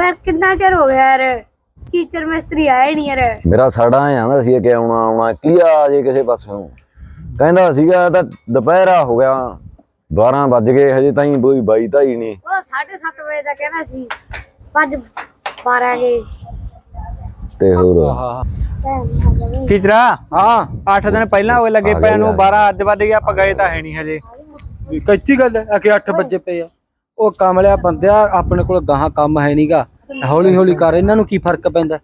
ਯਾਰ ਕਿੰਨਾ ਚਿਰ ਹੋ ਗਿਆ ਯਾਰ? ਟੀਚਰ ਮਿਸਤਰੀ ਆਇਆ ਨਹੀਂ ਯਾਰ। ਮੇਰਾ ਸਾੜਾ ਆਂਦਾ ਸੀ ਕਿ ਆਉਣਾ ਆਉਣਾ ਕੀ ਆ ਜੇ ਕਿਸੇ ਪਾਸੋਂ? ਕਹਿੰਦਾ ਸੀਗਾ ਤਾਂ ਦੁਪਹਿਰਾ ਹੋ ਗਿਆ 12 ਵੱਜ ਗਏ ਹਜੇ ਤਾਈਂ ਕੋਈ ਬਾਈ ਤਾਈ ਨਹੀਂ। ਉਹ 7:30 ਵਜੇ ਦਾ ਕਹਿੰਦਾ ਸੀ ਪੰਜ 12 ਗਏ। ਤੇ ਹੋਰ? ਟੀਚਰਾ ਹਾਂ। 8 ਦਿਨ ਪਹਿਲਾਂ ਹੋਏ ਲੱਗੇ ਗਏ ਨੂੰ ਯਾਰ। 12 ਅੱਜ ਵੱਜ ਗਿਆ ਆਪਾਂ ਗਏ ਤਾਂ ਹੈ ਨਹੀਂ ਹਜੇ। ਕੱਚੀ ਗੱਲ ਹੈ ਕਿ 8 ਵਜੇ ਪਏ ਆ। ਉਹ ਕਮਲਿਆ ਬੰਦਿਆ ਆਪਣੇ ਕੋਲ ਗਾਹਾਂ ਕੰਮ ਹੈ ਨਹੀਂਗਾ ਹੌਲੀ ਹੌਲੀ ਕਰ ਇਹਨਾਂ ਨੂੰ ਕੀ ਫ਼ਰਕ ਪੈਂਦਾ?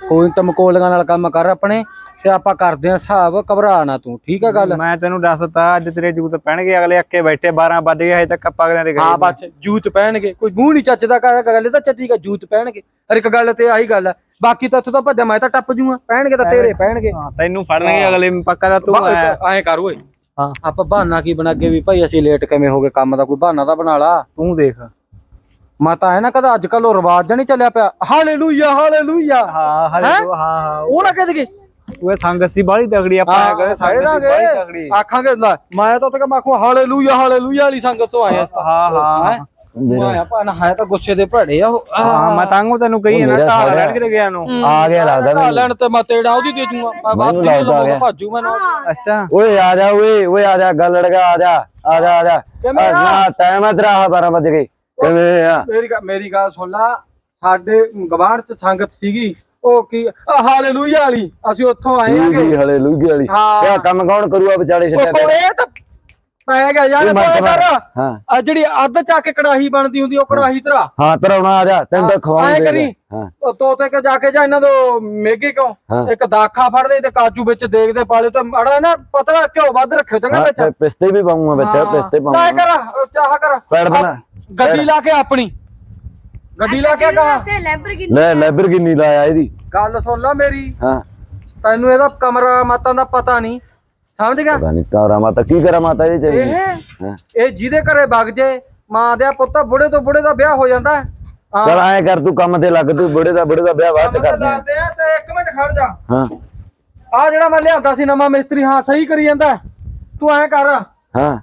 ਕੋਈ ਟਮਕੋਲੀਆਂ ਨਾਲ ਕੰਮ ਕਰ ਆਪਣੇ ਤੇ ਆਪਾਂ ਕਰਦੇ ਆ ਹਿਸਾਬ ਘਬਰਾ ਨਾ ਤੂੰ ਠੀਕ ਆ ਗੱਲ? ਮੈਂ ਤੈਨੂੰ ਦੱਸਤਾ ਅੱਜ ਤੇਰੇ ਜੂਤ ਪੈਣਗੇ ਅਗਲੇ ਅੱਕੇ ਬੈਠੇ 12 ਵੱਜ ਗਏ ਹਜੇ ਤੱਕ ਆਪਾਂ ਅਗਲਿਆਂ ਦੇ ਹਾਂ ਬੱਚ ਜੂਤ ਪਹਿਨਗੇ ਕੋਈ ਮੂੰਹ ਨਹੀਂ ਚੱਜਦਾ ਕਰ ਗੱਲ ਤਾਂ ਚੱਜੀ ਗਾ ਜੂਤ ਪਹਿਨਗੇ ਹਰ ਇੱਕ ਗੱਲ ਤੇ ਆਹੀ ਗੱਲ ਹੈ ਬਾਕੀ ਤਾਂ ਉੱਥੋਂ ਤਾਂ ਭੱਜਾ ਮੈਂ ਤਾਂ ਟੱਪ ਜੂਗਾ ਪਹਿਨਗੇ ਤਾਂ ਤੇਰੇ ਪਹਿਨਗੇ ਹਾਂ ਤੈਨੂੰ ਫੜਨਗੇ ਅਗਲੇ ਪੱਕਾ ਦਾ ਤੂੰ ਆਇਆ ਐਂ ਕਰ ਓਏ। ਹਾਂ। ਆਪਾਂ ਬਹਾਨਾ ਕੀ ਬਣਾ ਕੇ ਵੀ ਭਾਈ ਅਸੀਂ ਲੇਟ ਕਿਵੇਂ ਹੋ ਗਏ? ਕੰਮ ਦਾ ਕੋਈ ਬਹਾਨਾ ਤਾਂ ਬਣਾ ਲਾ। ਤੂੰ ਦੇਖ। ਮਾਤਾ ਹੈ ਨਾ ਕਦਾ ਅੱਜ ਕੱਲ ਉਹ ਰਿਵਾਜ ਨਹੀਂ ਚੱਲਿਆ ਪਿਆ। Hallelujah hallelujah. ਹਾਂ ਹਲੇ ਹੈਂ? ਉਹ ਨਾ ਕਹਿ ਦੇਗੇ ਉਹ ਸੰਗਤ ਸੀ ਬਾਹਲੀ ਤਗੜੀ ਆਪਾਂ ਆਇਆ ਕਰੇ ਸੰਗਤ ਸੀ ਬਾਹਲੀ ਤਗੜੀ। ਆਖਾਂਗੇ ਮੈਂ ਤਾਂ ਉੱਥੇ ਮਾਖੂ ਹਾਲੇਲੂਇਆ ਹਾਲੇਲੂਇਆ ਵਾਲੀ ਸੰਗਤ ਤੋਂ ਆਇਆ ਹਾਂ? ਹਾਂ। ਹੈਂ? ਮੈਂ ਆਇਆ ਭਾਣਾ ਹੈ ਤਾਂ ਗੁੱਸੇ ਦੇ ਭੜੇ ਆ ਉਹ। ਹਾਂ ਮੈਂ ਤਾਂਗੂ ਤੈਨੂੰ ਕਹੀ ਉਹ ਨਾ ਮੇਰਾ ਢਾਲ ਸਾਲਿਆ। ਲੈਣ ਕਿਤੇ ਗਿਆ ਨੂੰ। ਆ ਗਿਆ ਲੱਗਦਾ ਢਾਲ ਮੈਨੂੰ। ਲੈਣ ਤੇ ਮੈਂ ਤੇੜਾ ਉਹਦੀ ਦੇ ਜੂਗਾ ਮੈਂ ਬਾਤ ਮੈਨੂੰ ਲੱਗਦਾ ਆ ਗਿਆ। ਭਾਜੂ ਮੈਂ ਨਾਲ। ਅੱਛਾ। ਓਏ ਆ ਜਾ ਓਏ ਓਏ ਆ ਜਾ ਗੱਲ ਲੜਗਾ ਆ ਜਾ ਆ ਜਾ ਆ ਜਾ। ਕਿਵੇਂ ਆ? ਨਾ ਟਾਈਮ ਆ ਤੇਰਾ 12 ਵੱਜ ਗਏ। ਕਿਵੇਂ ਆ? ਮੇਰੀ ਗੱਲ ਮੇਰੀ ਗੱਲ ਸੁਣ ਲਾ। ਸਾਡੇ ਗਵਾਂਢ ਚ ਸੰਗਤ ਸੀਗੀ। ਉਹ ਕੀ ਆਹ ਹਾਲੇਲੂਇਆ ਵਾਲੀ। ਅਸੀਂ ਉੱਥੋਂ ਆਏ ਆਂਗੇ। ਹਲੇ ਲੂਗੀ ਵਾਲੀ। ਹਾਂ। ਇਹ ਕੰਮ ਕੌਣ ਕਰੂਗਾ ਉਹ ਛੱਡਿਆ ਕੋ ਇਹ ਤਾਂ ਪੈ ਗਿਆ ਯਾਰ ਇਹ ਕੋਈ ਕਰ। ਹਾਂ। ਆ ਜਿਹੜੀ ਅੱਧ ਚਾ ਕੇ ਕੜਾਹੀ ਬਣਦੀ ਹੁੰਦੀ ਉਹ ਕੜਾਹੀ ਤੇਰਾ। ਹਾਂ ਤਰਾਉਣਾ ਆ ਜਾ ਤੈਨੂੰ ਤਾਂ ਐਂ ਖਵਾਉਂਦੇ ਕਰੀ। ਹਾਂ। ਉਹ ਤੋਤੇ ਕੇ ਜਾ ਕੇ ਜਾ ਇਹਨਾਂ ਤੋਂ ਮੇਗੇ ਕਿਉਂ। ਇੱਕ ਦਾਖਾ ਫੜ ਦੇ ਤੇ ਕਾਜੂ ਵਿੱਚ ਦੇਖਦੇ ਪਾਲੇ ਤੇ ਅੜਾ ਨਾ ਪਤਲਾ ਘਿਓ ਵੱਧ ਰੱਖਿਓ ਚੰਗਾ ਵਿੱਚ। ਪਿਸਤੇ ਵੀ ਪਾਉਂਗਾ ਵਿੱਚ ਪਿਸਤੇ ਲੈ ਪਾਉਂਗਾ ਕਰ ਉਹ ਚਾਹ ਕਰ। ਪੈੜ ਬਣਾ। ਗੱਡੀ ਲਾ ਕੇ ਆਪਣੀ। ਗੱਡੀ ਲਾ ਕੇ ਕਹਾ। ਲੈ ਲੈਬਰਗਿਨੀ ਲਾਇਆ ਇਹਦੀ। ਗੱਲ ਸੁਣ ਲੈ ਮੇਰੀ। ਹਾਂ। ਤੈਨੂੰ ਇਹਦਾ ਕਮਰਾ ਮਾਤਾਂ ਦਾ ਪਤਾ ਨਹੀਂ। ਸਮਝ ਗਿਆ? ਪਤਾ ਨਹੀਂ ਕਾਰਾ ਮਾਤਾ ਕੀ ਕਰਾਂ ਮਾਤਾ ਇਹ ਹਾਂ? ਇਹ ਜਿਹਦੇ ਘਰੇ ਵਗ ਜੇ ਮਾਂ ਦੇ ਪੁੱਤ ਬੁੜੇ ਤੋਂ ਬੁੜੇ ਦਾ ਵਿਆਹ ਹੋ ਜਾਂਦਾ। ਹਾਂ। ਚਲ ਐਂ ਕਰ ਤੂੰ ਕੰਮ ਤੇ ਲੱਗ ਤੂੰ ਬੁੜੇ ਦਾ ਬੁੜੇ ਦਾ ਵਿਆਹ ਬਾਅਦ ਚ ਕਰਦੇ ਆ। ਦੱਸਦੇ ਆ ਤੇ ਇੱਕ ਮਿੰਟ ਖੜ ਜਾ। ਹਾਂ। ਆ ਜਿਹੜਾ ਮੈਂ ਲਿਆਂਦਾ ਸੀ ਨਵਾਂ ਮਿਸਤਰੀ ਹਾਂ ਸਹੀ ਕਰੀ ਜਾਂਦਾ। ਹੈ। ਤੂੰ ਐ ਕਰ। ਹਾਂ।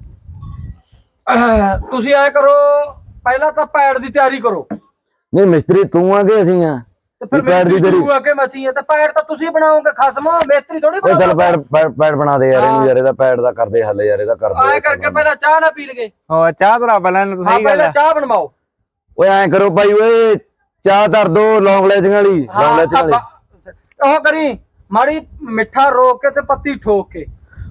ਅਹ, ਤੁਸੀਂ ਐ ਕਰੋ ਪਹਿਲਾਂ ਤਾਂ ਪੈੜ ਦੀ ਤਿਆਰੀ ਕਰੋ। ਨਹੀਂ ਮਿਸਤਰੀ ਤੂੰ ਆ ਕਿ ਅਸੀਂ ਆ? ਤੇ ਫਿਰ ਪੈੜ ਦੀ ਤੇਰੀ ਤੂੰ ਆ ਕੇ ਮਸੀਂ ਹੈ ਤੇ ਪੈੜ ਤਾਂ ਤੁਸੀਂ ਬਣਾਓਗੇ ਖਸਮ ਮਿਸਤਰੀ ਥੋੜੀ ਓਏ ਚੱਲ ਪੈੜ ਪੈੜ ਪੈੜ ਬਣਾ ਦੇ ਯਾਰ ਇਹਨੂੰ ਯਾਰ ਇਹਦਾ ਪੈੜ ਦਾ ਕਰਦੇ ਹੱਲ ਯਾਰ ਇਹਦਾ ਕਰਦੇ ਐ ਕਰਕੇ ਪਹਿਲਾਂ ਚਾਹ ਨਾ ਪੀ ਲਗੇ ਹੋ ਚਾਹ ਤਰਾ ਪਹਿਲਾਂ ਹਾਂ ਸਹੀ ਗੱਲ ਪਹਿਲਾਂ ਹੈ ਚਾਹ ਬਣਵਾਓ। ਓਏ ਐਂ ਕਰੋ ਭਾਈ ਓਏ ਚਾਹ ਧਰ ਦੋ ਲੌਂਗ ਲੈਚੀਆਂ ਵਾਲੀ ਲੌਂਗ ਲੈਚੀਆਂ ਵਾਲੀ। ਆਪਾਂ- ਉਹ ਕਰੀ ਮਾੜੀ ਮਿੱਠਾ ਰੋਕ ਕੇ ਤੇ ਪੱਤੀ ਠੋਕ ਕੇ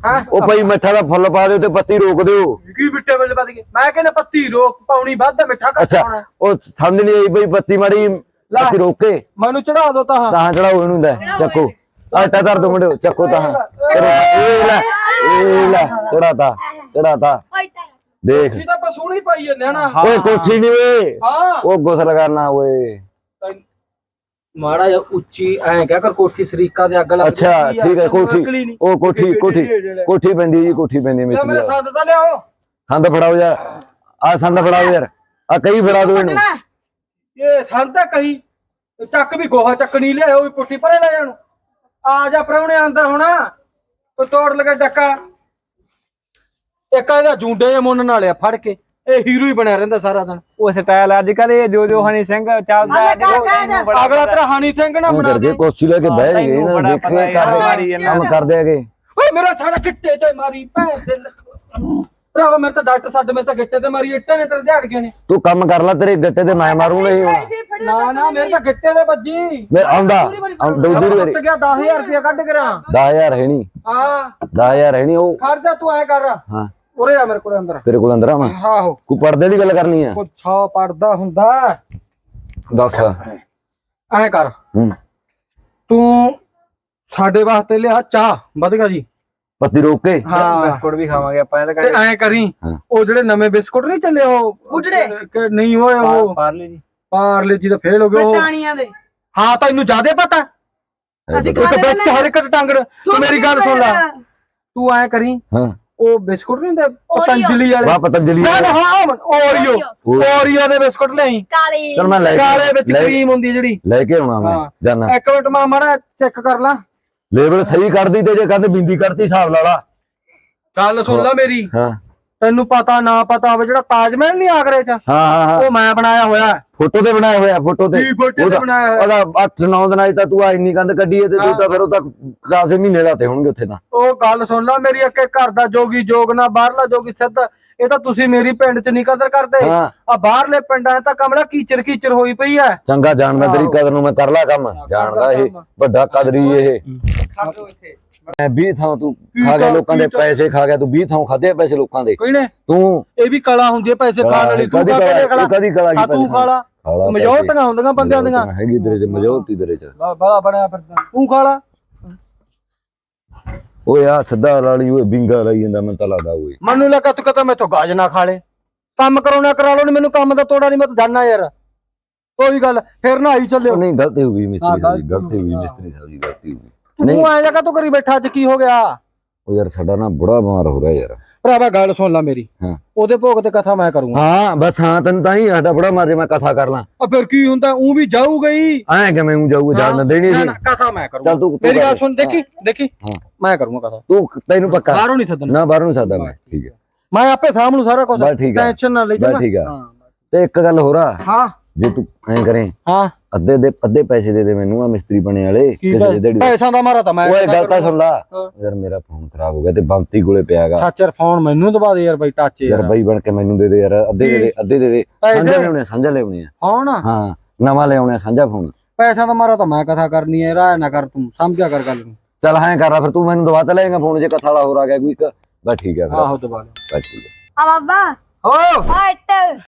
ਹਾਂ? ਉਹ ਭਾਈ ਮਿੱਠਾ ਦਾ ਫੁੱਲ ਪਾ ਦਿਓ ਤੇ ਪੱਤੀ ਰੋਕ ਦਿਓ। ਕੀ ਬਿੱਟੇ ਵੇਲੇ ਵੱਧ ਗਏ ਮੈਂ ਕਹਿੰਦਾ ਪੱਤੀ ਰੋਕ ਪਾਉਣੀ ਵੱਧ ਆ, ਮਿੱਠਾ ਘੱਟ ਅੱਛਾ ਪਾਉਣਾ। ਉਹ ਸਮਝ ਨਹੀਂ ਆਈ ਭਾਈ ਪੱਤੀ ਮਾੜੀ ਪੱਤੀ ਰੋਕ ਕੇ। ਮੈਨੂੰ ਚੜਾ ਦੋ ਤਾਂ। ਤਾਂ ਚੜਾਓ ਇਹਨੂੰ ਦਾ ਚੱਕੋ। ਆਟਾ ਧਰ ਦੋ ਮੁੰਡਿਓ ਚੱਕੋ ਤਾਂ। ਇਹ ਲੈ ਇਹ ਲੈ। ਚੜਾਤਾ ਚੜਾਤਾ ਦੇਖ। ਤੁਸੀਂ ਤਾਂ ਪਸੂਣੀ ਪਾਈ ਜਾਂਦੇ ਆ ਨਾ। ਓਏ ਕੋਠੀ ਨਹੀਂ ਓਏ। ਹਾਂ। ਉਹ ਗੁਸਲ ਕਰਨਾ ਓਏ। ਮਾੜਾ ਜਿਹਾ ਉੱਚੀ ਐਂ ਕਹਿ ਕਰ ਕੋਠੀ ਸਰੀਕਾ ਦੇ ਅੱਗ ਲੱਗ ਅੱਛਾ ਜਾਂਦੀ ਆ, ਠੀਕ ਹੈ ਤੈਨੂੰ ਕੋਠੀ। ਅਕਲ ਹੀ ਨਹੀਂ। ਉਹ ਕੋਠੀ। ਕੋਠੀ ਕੋਠੀ ਪੈਂਦੀ ਹੈ ਜੀ ਕੋਠੀ ਪੈਂਦੀ ਹੈ ਲੈ ਮੇਰੇ ਮਿੱਤਰੀ ਸੰਦ ਤਾਂ ਲਿਆਓ। ਸੰਦ ਫੜਾਓ ਯਾਰ। ਆ ਸੰਦ ਫੜਾਓ ਯਾਰ। ਆ ਕਈ ਫੜਾ ਦੋ ਇਹਨੂੰ। ਇਹ ਸੰਦ ਤਾਂ ਕਹੀ ਚੱਕ ਵੀ ਗੋਹਾ ਚੱਕਣੀ ਲਿਆਓ ਵੀ ਪੁੱਠੀ ਪਰੇ ਲੈ ਜਾਣ। ਆ ਜਾ ਪ੍ਰਾਹੁਣੇ ਅੰਦਰ ਹੋਣਾ ਤੂੰ ਤੋੜ ਲਗਾ ਡੱਕਾ। ਇੱਕ ਇਹਦਾ ਜੂੰਡੇ ਜਿਹੇ ਮੁੰਨ ਨਾਲ ਆ ਫੜ ਕੇ ਇਹ ਹੀਰੋ ਹੀ ਬਣਿਆ ਰਹਿੰਦਾ ਸਾਰਾ ਦਿਨ। ਉਹ ਸਟਾਈਲ ਅੱਜ ਕੱਲ ਇਹ ਜੋ ਜੋ ਹਨੀ ਸਿੰਘ ਚੱਲਦਾ ਹੈ ਬੜਾ ਅਗਲਾ ਤੇਰਾ ਹਾਨੀ ਸਿੰਘ ਨਾ ਉਹ ਬਣਾ ਦੇ। ਕੋਸੀ ਲੈ ਕੇ ਬਹਿ ਗਏ ਤੈਨੂੰ ਨਾ ਬੜਾ ਦੇਖੇ ਜਾਂਦਾ। ਕੰਮ ਕਰਦੇ ਹੈਗੇ। ਓਏ ਮੇਰਾ ਛਾੜਾ ਗਿੱਟੇ ਤੇ ਮਾਰੀ ਭੈਣ ਦੇ ਭਰਾਵਾ ਮੇਰੇ ਤਾਂ ਡਾਕਟਰ ਛੱਡ ਮੇਰੇ ਤਾਂ ਗਿੱਟੇ ਤੇ ਮਾਰੀ ਇੱਟਾਂ ਨੇ ਤੇਰੇ ਝਾੜ ਗਏ ਨੇ। ਤੂੰ ਕੰਮ ਕਰ ਲੈ ਤੇਰੇ ਗੱਟੇ ਤੇ ਮੈਂ ਮਾਰੂੰਗਾ ਹੀ ਹੁਣ ਨਾ ਨਾ ਮੇਰੇ ਤਾਂ ਗਿੱਟੇ ਦੇ ਵੱਜੀ। ਮੈਂ ਆਉਂਦਾ ਦੂਜੀ ਟੁੱਟ ਵਾਰੀ ਗਿਆ 10000 ਰੁਪਇਆ ਕੱਢ ਕੇ ਰਾਂ। 10000 ਹੈ ਨਹੀਂ। ਹਾਂ। 10000 ਹੈ ਨਹੀਂ ਉਹ। ਖੜ ਜਾ ਤੂੰ ਐ ਕਰ। ਹਾਂ। ਉਰੇ ਆ ਮੇਰੇ ਕੋਲ ਅੰਦਰ। ਤੇਰੇ ਕੋਲ ਅੰਦਰ ਆਵਾਂ ਆਹੋ। ਕੋਈ ਪਰਦੇ ਦੀ ਗੱਲ ਕਰਨੀ ਆ? ਕੋ ਛਾ ਪੜਦਾ ਹੁੰਦਾ। ਦੱਸ। ਐ ਕਰ। ਹੂੰ। ਤੂੰ ਸਾਡੇ ਵਾਸਤੇ ਲਿਆ ਚਾਹ। ਵਧਗਾ ਜੀ। ਪੱਤੀ ਰੋਕ ਕੇ? ਹਾਂ। ਬਿਸਕੁਟ ਵੀ ਖਾਵਾਂਗੇ ਆਪਾਂ ਇਹ ਤਾਂ ਤੇ ਐ ਕਰੀ ਹਾਂ। ਉਹ ਜਿਹੜੇ ਨਵੇਂ ਬਿਸਕੁਟ ਨਹੀਂ ਚੱਲੇ ਉਹ ਬੁੱਢੜੇ? ਕਿ ਨਹੀਂ ਹੋਏ ਉਹ ਪਾਰਲੇ ਜੀ। ਪਾਰਲੇ ਜੀ ਦਾ ਫੇਲ ਹੋ ਗਿਆ ਉਹ ਬਟਾਣੀਆਂ ਦੇ। ਹਾਂ ਤੈਨੂੰ ਜ਼ਿਆਦੇ ਪਤਾ। ਅਸੀਂ ਇੱਕ ਵਿੱਚ ਹਰ ਇੱਕ ਤੂੰ ਮੇਰੀ ਗੱਲ ਸੁਣ ਲੈ। ਤੂੰ ਐ ਕਰੀ ਹਾਂ। ਉਹ ਬਿਸਕੁਟ ਨਹੀਂ ਹੁੰਦੇ ਪਤੰਜਲੀ ਵਾਲੇ। ਵਾਹ ਪਤੰਜਲੀ ਨਾ ਨਾ ਹਾਂ ਓਰੀਓ। ਓਰੀਓ। ਦੇ ਬਿਸਕੁਟ ਲਿਆਈ। ਕਾਲੀ। ਚਲ ਮੈਂ ਲੈ ਕਾਲੇ ਵਿੱਚ ਲੈ- ਕਰੀਮ ਹੁੰਦੀ ਜਿਹੜੀ। ਲੈ ਕੇ ਆਉਣਾ ਮੈਂ ਹਾਂ। ਜਾਨਾ। ਇੱਕ ਮਿੰਟ ਮੈਂ ਮਾੜਾ ਚੈੱਕ ਕਰ ਲਾਂ। ਲੇਬਲ ਸਹੀ ਕਰਦੀ ਤੇ ਜੇ ਕਹਿੰਦੇ ਬਿੰਦੀ ਕਰਤੀ ਹਿਸਾਬ ਲਾ ਲਾ। ਗੱਲ ਸੁਣ ਲੈ ਮੇਰੀ। ਹਾਂ। ਤੈਨੂੰ ਪਤਾ ਨਾ ਪਤਾ ਹੋਵੇ ਜਿਹੜਾ ਤਾਜ ਮਹਿਲ ਨਹੀਂ ਆਗਰੇ ਚ? ਹਾਂ ਹਾਂ ਹਾਂ। ਉਹ ਮੈਂ ਬਣਾਇਆ ਹੋਇਆ। ਫੋਟੋ ਤੇ ਬਣਾਇਆ ਹੋਇਆ ਫੋਟੋ ਤੇ। ਕੀ photo ਤੇ ਉਹਦਾ- ਬਣਾਇਆ ਹੋਇਆ? ਉਹਦਾ 8-9 ਦਿਨਾਂ 'ਚ ਤਾਂ ਤੂੰ ਆ ਇੰਨੀ ਕੰਧ ਕੱਢੀ ਹੈ ਤੇ ਤੂੰ ਤਾਂ ਫਿਰ ਉਹ ਤਾਂ ਕਾਸੇ ਮਹੀਨੇ ਲਾਤੇ ਹੋਣਗੇ ਉੱਥੇ ਤਾਂ। ਉਹ ਗੱਲ ਸੁਣ ਲੈ ਮੇਰੀ ਅੱਗੇ ਘਰ ਦਾ ਜੋਗੀ ਜੋਗ ਨਾ ਬਾਹਰਲਾ ਜੋਗੀ ਸਿੱਧ। ਇਹ ਤਾਂ ਤੁਸੀਂ ਮੇਰੀ ਪਿੰਡ ਚ ਨਹੀਂ ਕਦਰ ਕਰਦੇ। ਹਾਂ। ਆ ਬਾਹਰਲੇ ਪਿੰਡਾਂ 'ਚ ਤਾਂ ਕਮਲਾ ਕੀਚਰ ਕੀਚਰ ਹੋਈ ਪਈ ਐ। ਚੰਗਾ ਜਾਣਦਾ ਤੇਰੀ ਕਦਰ ਨੂੰ ਮੈਂ ਕਰ ਲਾ ਕੰਮ ਜਾਣਦਾ ਇਹ। ਵੱਡਾ ਕਦਰੀ ਇਹ। ਮੈਂ 20 ਥਾਂ ਤੂੰ ਖਾ ਗਿਆ ਕੀ ਲੋਕਾਂ ਦੇ ਕੀ ਪੈਸੇ ਖਾ ਗਿਆ ਤੂੰ 20 ਥਾਂ ਖਾਦੇ ਪੈਸੇ ਲੋਕਾਂ ਦੇ। ਕੋਈ ਨੇ? ਤੂੰ ਇਹ ਵੀ ਕਲਾ ਹੁੰਦੀ ਹੈ ਪੈਸੇ ਖਾਣ ਵਾਲੀ ਤੂੰ ਕਦੀ ਕਾ ਕਲਾ ਕੇ ਖਲਾ ਕਦੀ ਕਲਾ ਆ ਤੂੰ ਖਾਲਾ ਖਾਲਾ ਮਜੋਰਟੀਆਂ ਹੁੰਦੀਆਂ ਬੰਦਿਆਂ ਦੀਆਂ। ਹੈਗੀ ਤੇਰੇ ਚ ਮਜੋਰਤੀ ਤੇਰੇ ਚ। ਬੜਾ ਬਣਿਆ ਫਿਰਦਾ ਤੂੰ। ਖਾਲਾ ਓਏ ਆ ਸਿੱਧਾ ਲਾਲੀ ਓਏ ਬਿੰਗਾ ਲਈ ਜਾਂਦਾ ਮੈਨੂੰ ਤਾਂ ਲੱਗਦਾ ਓਏ। ਮੈਨੂੰ ਲੱਗਾ ਤੂੰ ਕਹਤਾ ਮੈਥੋਂ ਗਾਜ ਨਾ ਖਾ ਲੇ। ਕੰਮ ਕਰਾਉਣਾ ਕਰਾ ਲਓ ਨੀ ਮੈਨੂੰ ਕੰਮ ਦਾ ਤੋੜਾ ਨਹੀਂ ਮੈਂ ਤਾਂ ਜਾਣਾ ਯਾਰ। ਕੋਈ ਗੱਲ ਫਿਰ ਨਾ ਆਈ ਚੱਲਿਓ। ਨਹੀਂ ਗਲਤੀ ਹੋ ਗਈ ਮਿਸਤਰੀ ਸਾਹਿਬ ਗਲਤੀ ਹੋ ਗਈ ਮਿਸਤਰੀ ਸਾਹਿਬ ਦੀ ਗਲਤੀ ਹੋ ਗਈ। ਤੂੰ ਐਂ ਜਗਾ ਤੂੰ ਕਰੀ ਬੈਠਾ ਅੱਜ? ਕੀ ਹੋ ਗਿਆ? ਉਹ ਯਾਰ ਸਾਡਾ ਨਾ ਬੁੜਾ ਬਿਮਾਰ ਹੋ ਰਿਹਾ ਯਾਰ। ਭਰਾਵਾ ਗੱਲ ਸੁਣ ਲੈ ਮੇਰੀ। ਹਾਂ। ਉਹਦੇ ਭੋਗ ਤੇ ਕਥਾ ਮੈਂ ਕਰੂੰਗਾ। ਹਾਂ ਬਸ ਹਾਂ ਤੈਨੂੰ ਤਾਂ ਹੀ ਸਾਡਾ ਬੁੜਾ ਮਾਰ ਜੇ ਮੈਂ ਕਥਾ ਕਰ ਲਾਂ। ਆ ਫਿਰ ਕੀ ਹੁੰਦਾ? ਉਹ ਵੀ ਜਾਊਗਾ ਹੀ ਐਂ ਕਿਵੇਂ ਹੂੰ ਜਾਊਗਾ? ਜਾਣ ਦੇਣੀ ਨਾ ਸੀ। ਨਾ ਕਥਾ ਮੈਂ ਕਰੂੰਗਾ। ਚੱਲ ਤੂੰ ਮੇਰੀ ਗੱਲ। ਸੁਣ ਦੇਖੀ ਦੇਖੀ। ਹਾਂ। ਮੈਂ ਕਰੂੰਗਾ ਕਥਾ। ਤੂੰ ਤੈਨੂੰ ਪੱਕਾ। ਬਾਹਰੋਂ ਨਹੀਂ ਸੱਦਣਾ। ਨਾ ਬਾਹਰੋਂ ਨਹੀਂ ਸਕਦਾ ਮੈਂ। ਠੀਕ ਹੈ। ਮੈਂ ਆਪੇ ਸਾਹਮਣੂ ਸਾਰਾ ਕੁਝ ਬਸ ਠੀਕ ਆ। ਟੈਨਸ਼ਨ ਨਾ ਲੈ ਬਸ ਜਾ ਠੀਕ ਆ। ਹਾਂ ਤੇ ਇੱਕ ਗੱਲ ਹੋਰ ਆ। ਹਾਂ। ਜੇ ਤੂੰ ਐਂ ਕਰੇ ਹਾਂ। ਅੱਧੇ ਦੇ ਅੱਧੇ ਪੈਸੇ ਦੇ ਦੇ ਮੈਨੂੰ ਆ ਮਿਸਤਰੀ ਬਣੇ ਵਾਲੇ ਕੀ ਕਿਸੇ ਦੇ ਦਿਹਾੜੀ ਦੇ। ਪੈਸਾ ਦਾ ਮਾਰਾ ਤਾਂ ਮੈਂ ਓਏ ਗੱਲ ਤਾਂ। ਸੁਣ ਲਾ। ਹਾਂ। ਯਾਰ ਮੇਰਾ ਫੋਨ ਖਰਾਬ ਹੋ ਗਿਆ ਤੇ ਬੰਤੀ ਕੋਲੇ ਪਿਆਗਾ ਸੱਚਰ ਫੋਨ ਮੈਨੂੰ ਦਬਾ ਦੇ ਯਾਰ ਬਾਈ ਟੱਚ ਯਾਰ ਯਾਰ। ਬਾਈ ਬਣ ਕੇ ਮੈਨੂੰ ਦੇ ਦੇ ਯਾਰ ਅੱਧੇ ਦੇ ਦੇ ਅੱਧੇ ਦੇ ਦੇ। ਪੈਸੇ? ਸਾਂਝਾ ਲਿਆਉਣੇ ਸਾਂਝਾ ਲਿਆਉਣੇ ਆ। ਫੋਨ ਹਾਂ ਨਵਾਂ ਲਿਆਉਣੇ ਆ ਸਾਂਝਾ ਫੋਨ ਪੈਸਾ ਦਾ ਮਾਰਾ ਤਾਂ ਮੈਂ ਕਥਾ ਕਰਨੀ ਹੈ ਰਾਇ ਨਾ ਕਰ ਤੂੰ ਸਮਝਿਆ ਕਰ ਗੱਲ ਨੂੰ। ਚੱਲ ਹਾਂ ਕਰ ਲਾ ਫਿਰ ਤੂੰ ਮੈਨੂੰ ਦਵਾ ਤੇ ਲਏਗਾ ਫੋਨ ਜੇ ਕਥਾ ਵਾਲਾ ਹੋਰ ਆ ਗਿਆ ਕੋਈ ਇੱਕ। ਬਸ ਠੀਕ ਹੈ ਫਿਰ। ਆਹੋ ਦਬਾ ਲੈ ਬਸ ਠੀਕ ਹੈ ਆ ਬਾਬਾ। ਓ ਆ ਇੱਟ।